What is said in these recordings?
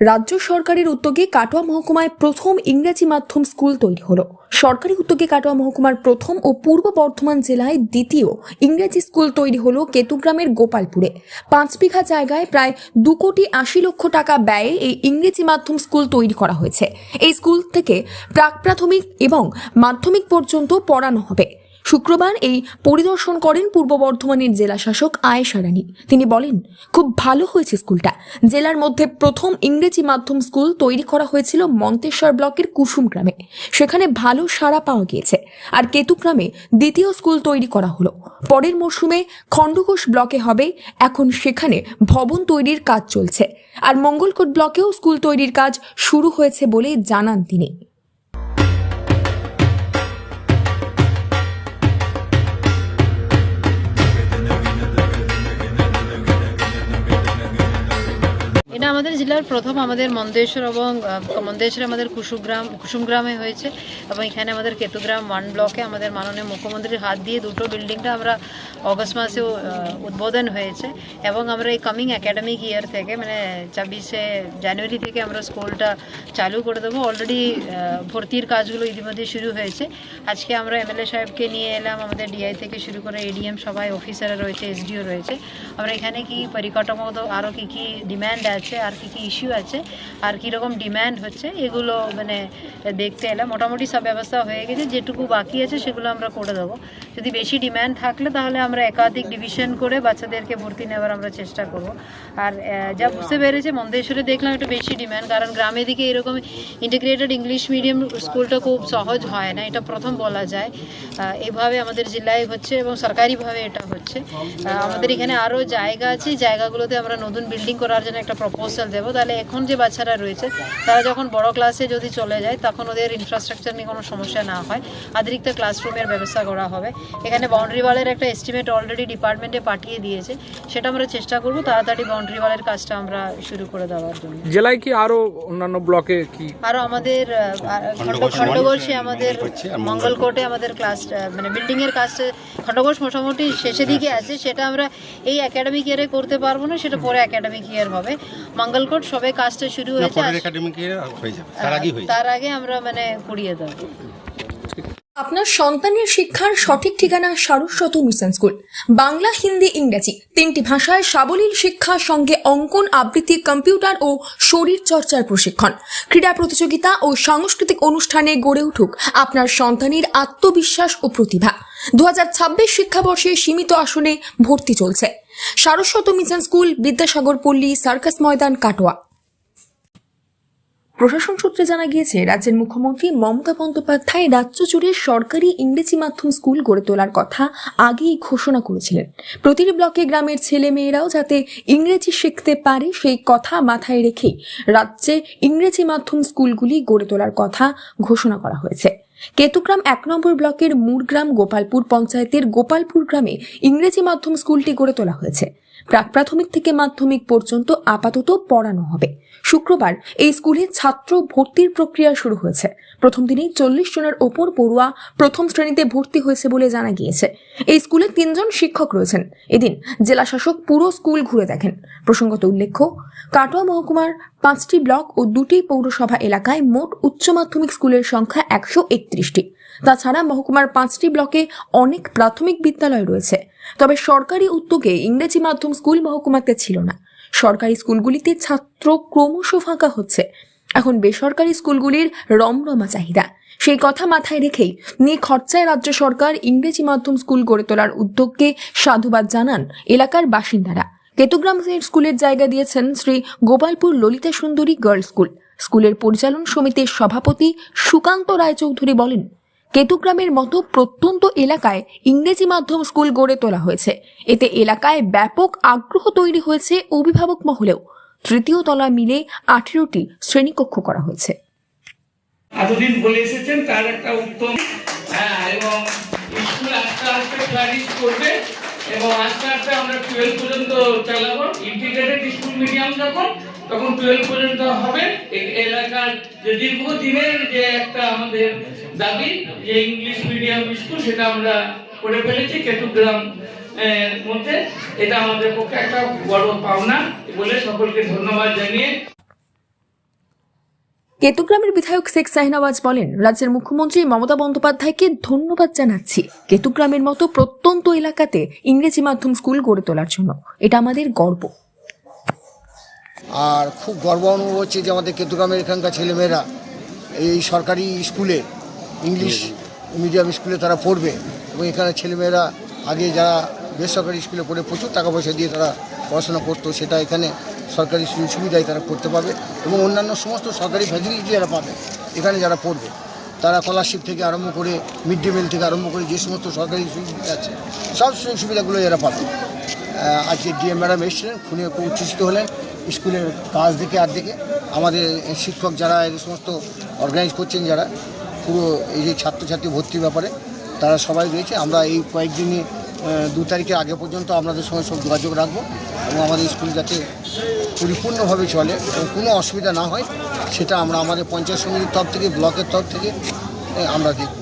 রাজ্য সরকারের উদ্যোগে কাটোয়া মহকুমায় প্রথম ইংরেজি মাধ্যম স্কুল তৈরি হলো। সরকারি উদ্যোগে কাটোয়া মহকুমার প্রথম ও পূর্ব বর্ধমান জেলায় দ্বিতীয় ইংরেজি স্কুল তৈরি হলো কেতুগ্রামের গোপালপুরে। পাঁচ বিঘা জায়গায় প্রায় দু কোটি আশি লক্ষ টাকা ব্যয়ে এই ইংরেজি মাধ্যম স্কুল তৈরি করা হয়েছে। এই স্কুল থেকে প্রাক প্রাথমিক এবং মাধ্যমিক পর্যন্ত পড়ানো হবে। শুক্রবার এই পরিদর্শন করেন পূর্ব বর্ধমানের জেলা শাসক আয়েশা রানী। তিনি বলেন, খুব ভালো হয়েছে স্কুলটা। জেলার মধ্যে প্রথম ইংরেজি মাধ্যম স্কুল তৈরি করা হয়েছিল মন্তেশ্বর ব্লকের কুসুম গ্রামে। সেখানে ভালো সাড়া পাওয়া গিয়েছে। আর কেতুগ্রামে দ্বিতীয় স্কুল তৈরি করা হলো। পরের মরশুমে খণ্ডঘোষ ব্লকে হবে। এখন সেখানে ভবন তৈরির কাজ চলছে। আর মঙ্গলকোট ব্লকেও স্কুল তৈরির কাজ শুরু হয়েছে বলে জানান তিনি। আমাদের জেলার প্রথম আমাদের মন্দেশ্বর এবং মন্দেশ্বরে আমাদের কুসুমগ্রাম কুসুমগ্রামে হয়েছে এবং এখানে আমাদের কেতুগ্রাম ওয়ান ব্লকে আমাদের মাননীয় মুখ্যমন্ত্রীর হাত দিয়ে দুটো বিল্ডিংটা আমরা অগস্ট আহ, উদ্বোধন হয়েছে এবং আমরা এই কামিং একাডেমিক ইয়ার থেকে মানে ছাব্বিশে জানুয়ারি থেকে আমরা স্কুলটা চালু করে দেবো। অলরেডি ভর্তির কাজগুলো ইতিমধ্যে শুরু হয়েছে। আজকে আমরা এমএলএ সাহেবকে নিয়ে এলাম আমাদের ডিআই থেকে শুরু করে এডিএম সবাই অফিসার রয়েছে এসডিও রয়েছে। আমরা এখানে কি পরিকাঠামো আরও কী কী ডিম্যান্ড আছে আর কি কি ইস্যু আছে, আর কীরকম ডিম্যান্ড হচ্ছে, এগুলো মানে দেখতে এলাম মোটামুটি সব ব্যবস্থা হয়ে গেছে, যেটুকু বাকি আছে সেগুলো আমরা করে দেবো। যদি বেশি ডিম্যান্ড থাকলে তাহলে আমরা একাধিক ডিভিশন করে বাচ্চাদেরকে ভর্তি নেওয়ার আমরা চেষ্টা করব। আর যা বুঝতে পেরেছে, মন্দেশ্বরে দেখলাম একটু বেশি ডিম্যান্ড কারণ গ্রামের দিকে এরকম ইন্টিগ্রেটেড ইংলিশ মিডিয়াম স্কুলটা খুব সহজ হয় না, এটা প্রথম বলা যায়। এভাবে আমাদের জেলায় হচ্ছে এবং সরকারিভাবে এটা হচ্ছে। আমাদের এখানে আরও জায়গা আছে, জায়গাগুলোতে আমরা নতুন বিল্ডিং করার জন্য একটা প্রপোজাল দেবো। তাহলে এখন যে বাচ্চারা রয়েছে তারা যখন বড় ক্লাসে যদি চলে যায় তখন ওদের ইনফ্রাস্ট্রাকচার নিয়ে কোনো সমস্যা না হয়। অতিরিক্ত ক্লাসরুমের ব্যবস্থা করা হবে। এখানে বাউন্ডারি ওয়ালের একটা এস্টিমেট অলরেডি ডিপার্টমেন্টে পাঠিয়ে দিয়েছে। সেটা আমরা চেষ্টা করব তাড়াতাড়ি বাউন্ডারি ওয়ালের কাজটা আমরা শুরু করে দেওয়ার জন্য। জেলায় কি আরও অন্যান্য ব্লকে কি? আরও আমাদের খণ্ডঘোষে আমাদের মঙ্গলকোটে আমাদের ক্লাস মানে বিল্ডিংয়ের এর কাজটা খণ্ডঘোষ মোটামুটি শেষের দিকে আছে। সেটা আমরা এই একাডেমিক ইয়ারে করতে পারব না সেটা পরে একাডেমিক ইয়ার হবে। মঙ্গলকোট সবে কাজটা শুরু হয়েছে পরের একাডেমিক হয়ে যাবে তার আগেই হয়ে তার আগে আমরা মানে করিয়ে দেবো। আপনার সন্তানের শিক্ষার সঠিক ঠিকানা সারস্বত মিশন স্কুল। বাংলা হিন্দি ইংরেজি তিনটি ভাষায় সাবলীল শিক্ষার সঙ্গে অঙ্কন আবৃত্তি কম্পিউটার ও শরীর চর্চার প্রশিক্ষণ। ক্রীড়া প্রতিযোগিতা ও সাংস্কৃতিক অনুষ্ঠানে গড়ে উঠুক আপনার সন্তানের আত্মবিশ্বাস ও প্রতিভা। দু হাজার ছাব্বিশ শিক্ষাবর্ষে সীমিত আসনে ভর্তি চলছে। সারস্বত মিশন স্কুল, বিদ্যাসাগর পল্লী, সার্কাস ময়দান, কাটোয়া। প্রশাসন সূত্রে জানা গিয়েছে, রাজ্যের মুখ্যমন্ত্রী মমতা বন্দ্যোপাধ্যায় রাজ্য জুড়ে সরকারি ইংরেজি মাধ্যম স্কুল গড়ে তোলার কথা আগেই ঘোষণা করেছিলেন। প্রতিটি ব্লকে গ্রামের ছেলে মেয়েরাও যাতে ইংরেজি শিখতে পারে সেই কথা মাথায় রেখে রাজ্যে ইংরেজি মাধ্যম স্কুলগুলি গড়ে তোলার কথা ঘোষণা করা হয়েছে। কেতুগ্রাম এক নম্বর ব্লকের মুরগ্রাম গোপালপুর পঞ্চায়েতের গোপালপুর গ্রামে ইংরেজি মাধ্যম স্কুলটি গড়ে তোলা হয়েছে। প্রাক প্রাথমিক থেকে মাধ্যমিক পর্যন্ত আপাতত পড়ানো হবে। শুক্রবার এই স্কুলে ছাত্র ভর্তির প্রক্রিয়া শুরু হয়েছে। প্রথম দিনেই চল্লিশ জনের ওপর পড়ুয়া প্রথম শ্রেণীতে ভর্তি হয়েছে বলে জানা গিয়েছে। এই স্কুলে তিনজন শিক্ষক রয়েছেন। এদিন জেলা শাসক পুরো স্কুল ঘুরে দেখেন। প্রসঙ্গত উল্লেখ্য, কাটোয়া মহকুমার পাঁচটি ব্লক ও দুটি পৌরসভা এলাকায় মোট উচ্চ মাধ্যমিক স্কুলের সংখ্যা একশো একত্রিশটি। তাছাড়া মহকুমার পাঁচটি ব্লকে অনেক প্রাথমিক বিদ্যালয় রয়েছে। তবে সরকারি উদ্যোগে ইংরেজি মাধ্যম স্কুল মহকুমাতে ছিল না। সরকারি স্কুলগুলিতে ছাত্র ক্রমশ ফাঁকা হচ্ছে। এখন বেসরকারি স্কুলগুলির রমরমা চাহিদা। সেই কথা মাথায় রেখেই নিয়ে খরচায় রাজ্য সরকার ইংরেজি মাধ্যম স্কুল গড়ে তোলার উদ্যোগকে সাধুবাদ জানান এলাকার বাসিন্দারা। কেতুগ্রাম স্কুলের জায়গা দিয়েছেন শ্রী গোপালপুর ললিতা সুন্দরী গার্লস স্কুল। স্কুলের পরিচালন সমিতির সভাপতি সুকান্ত রায়চৌধুরী বলেন কেতুগ্রামের মতো প্রত্যন্ত এলাকায় ইংরেজি মাধ্যম স্কুল গড়ে তোলা হয়েছে। এতে এলাকায় ব্যাপক আগ্রহ তৈরি হয়েছে অভিভাবক মহলেও। তৃতীয় তলা মিলে আঠেরোটি শ্রেণীকক্ষ করা হয়েছে। এতদিন বলে এসেছেন, তার একটা উত্তম হ্যাঁ এবং স্কুল আস্তে আস্তে ফ্লারিশ করবে, এবং আস্তে আস্তে আমরা টুয়েলভ পর্যন্ত চালাবো। ইন্টিগ্রেটেড স্কুল মিডিয়াম যখন তখন টুয়েলভ পর্যন্ত হবে। এলাকার যে দীর্ঘদিনের যে একটা আমাদের দাবি, যে ইংলিশ মিডিয়াম স্কুল সেটা আমরা করে ফেলেছি কেতুগ্রাম মধ্যে। এটা আমাদের পক্ষে একটা বড় পাওনা বলে সকলকে ধন্যবাদ জানিয়ে। কেতুগ্রামের বিধায়ক শেখ শাহিনওয়াজ বলেন, রাজ্যের মুখ্যমন্ত্রী মমতা বন্দ্যোপাধ্যায়কে ধন্যবাদ জানাচ্ছি কেতুগ্রামের মতো প্রত্যন্ত এলাকাতে ইংরেজি মাধ্যম স্কুল গড়ে তোলার জন্য। এটা আমাদের গর্ব। আর খুব গর্ব অনুভব হচ্ছে যে আমাদের কেতুগ্রামের এখানকার ছেলেমেয়েরা এই সরকারি স্কুলে, ইংলিশ মিডিয়াম স্কুলে তারা পড়বে এবং এখানে ছেলেমেয়েরা আগে যারা বেসরকারি স্কুলে পড়ে প্রচুর টাকা পয়সা দিয়ে তারা পড়াশোনা করতো, সেটা এখানে সরকারি সুযোগ সুবিধায় তারা করতে পারবে এবং অন্যান্য সমস্ত সরকারি ফ্যাসিলিটি যারা পাবে, এখানে যারা পড়বে, তারা স্কলারশিপ থেকে আরম্ভ করে মিড ডে মিল থেকে আরম্ভ করে যে সমস্ত সরকারি সুযোগ আছে, সব সুযোগ সুবিধাগুলো যারা পাবে। আজকে ডিএম ম্যাডাম এসেছিলেন, খুনে উচ্ছ্বসিত হলেন স্কুলের কাজ দিকে আর দিকে আমাদের শিক্ষক যারা এই সমস্ত অর্গানাইজ করছেন যারা, পুরো এই যে ছাত্রছাত্রী ভর্তির ব্যাপারে, তারা সবাই রয়েছে। আমরা এই কয়েকদিনই দু তারিখের আগে পর্যন্ত আপনাদের সঙ্গে সব যোগাযোগ রাখব এবং আমাদের স্কুল যাতে পরিপূর্ণভাবে চলে এবং কোনো অসুবিধা না হয়, সেটা আমরা আমাদের পঞ্চায়েত সমিতির তরফ থেকে, ব্লকের তরফ থেকে আমরা দেখব।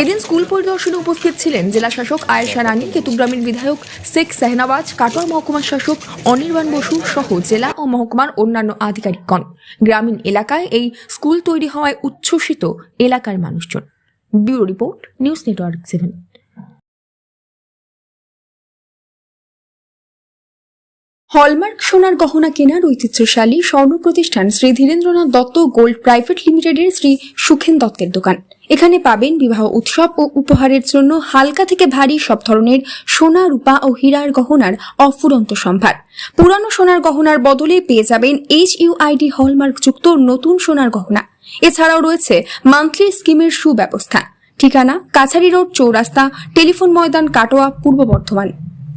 এদিন স্কুল পরিদর্শনে উপস্থিত ছিলেন জেলা শাসক আয়েশা রানী, কেতুগ্রামের বিধায়ক শেখ সেহনাবাজ কাটোয়া মহকুমার শাসক অনির্বাণ বসু সহ জেলা ও মহকুমার অন্যান্য আধিকারিকগণ। গ্রামীণ এলাকায় এই স্কুল তৈরি হওয়ায় উচ্ছ্বসিত এলাকার মানুষজন। Bureau report, news network seven. Hallmark সোনার গহনা কেনার ঐতিহ্যশালী স্বর্ণ প্রতিষ্ঠান শ্রী ধীরেন্দ্রনাথ দত্ত গোল্ড প্রাইভেট লিমিটেডের শ্রী সুখেন দত্তের দোকান। এখানে পাবেন বিবাহ উৎসব ও উপহারের জন্য হালকা থেকে ভারী সব ধরনের সোনা, রূপা ও হীরার গহনার অফুরন্ত সম্ভার। পুরানো সোনার গহনার বদলে পেয়ে যাবেন এইচ ইউআইডি হলমার্ক যুক্ত নতুন সোনার গহনা। এছাড়াও রয়েছে মান্থলি স্কিমের সুব্যবস্থা। ঠিকানা কাছারি রোড, চৌরাস্তা, টেলিফোন ময়দান, কাটোয়া, পূর্ব বর্ধমান।